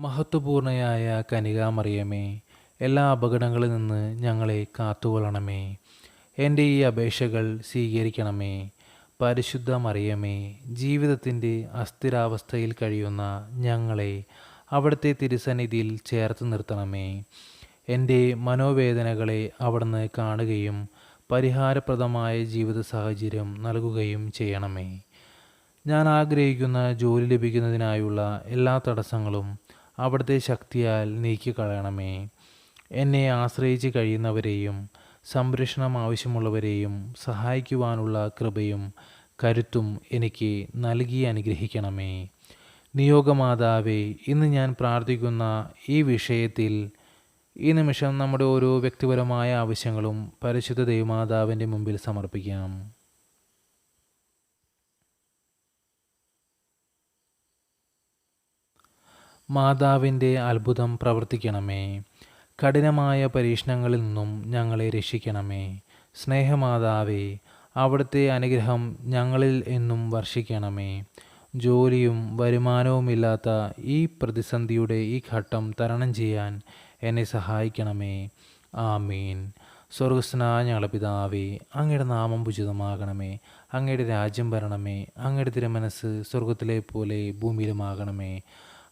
മഹത്വപൂർണയായ കനികാമറിയമേ എല്ലാ അപകടങ്ങളിൽ നിന്ന് ഞങ്ങളെ കാത്തുകൊള്ളണമേ. എന്റെ ഈ അപേക്ഷകൾ സ്വീകരിക്കണമേ. പരിശുദ്ധ മറിയമേ ജീവിതത്തിന്റെ അസ്ഥിരാവസ്ഥയിൽ കഴിയുന്ന ഞങ്ങളെ അവിടുത്തെ തിരുസന്നിധിയിൽ ചേർത്ത് നിർത്തണമേ. എന്റെ മനോവേദനകളെ അവിടുന്ന് കാണുകയും പരിഹാരപ്രദമായ ജീവിത സാഹചര്യം നൽകുകയും ചെയ്യണമേ. ഞാൻ ആഗ്രഹിക്കുന്ന ജോലി ലഭിക്കുന്നതിനായുള്ള എല്ലാ തടസ്സങ്ങളും അവിടുത്തെ ശക്തിയാൽ നീക്കിക്കളയണമേ. എന്നെ ആശ്രയിച്ച് കഴിയുന്നവരെയും സംരക്ഷണം ആവശ്യമുള്ളവരെയും സഹായിക്കുവാനുള്ള കൃപയും കരുത്തും എനിക്ക് നൽകി അനുഗ്രഹിക്കണമേ. നിയോഗമാതാവേ ഇന്ന് ഞാൻ പ്രാർത്ഥിക്കുന്ന ഈ വിഷയത്തിൽ ഈ നിമിഷം നമ്മുടെ ഓരോ വ്യക്തിപരമായ ആവശ്യങ്ങളും പരിശുദ്ധ ദൈവമാതാവിന്റെ മുമ്പിൽ സമർപ്പിക്കാം. മാതാവിന്റെ അത്ഭുതം പ്രവർത്തിക്കണമേ. കഠിനമായ പരീക്ഷണങ്ങളിൽ നിന്നും ഞങ്ങളെ രക്ഷിക്കണമേ. സ്നേഹമാതാവേ അവിടുത്തെ അനുഗ്രഹം ഞങ്ങളിൽ എന്നും വർഷിക്കണമേ. ജോലിയും വരുമാനവുമില്ലാത്ത ഈ പ്രതിസന്ധിയുടെ ഈ ഘട്ടം തരണം ചെയ്യാൻ എന്നെ സഹായിക്കണമേ. ആമീൻ. സ്വർഗസ്നായ ഞങ്ങളുടെ പിതാവേ അങ്ങയുടെ നാമം ഉചിതമാകണമേ. അങ്ങയുടെ രാജ്യം വരണമേ. അങ്ങയുടെ തിരുമനസ് സ്വർഗത്തിലെ പോലെ ഭൂമിയിലുമാകണമേ.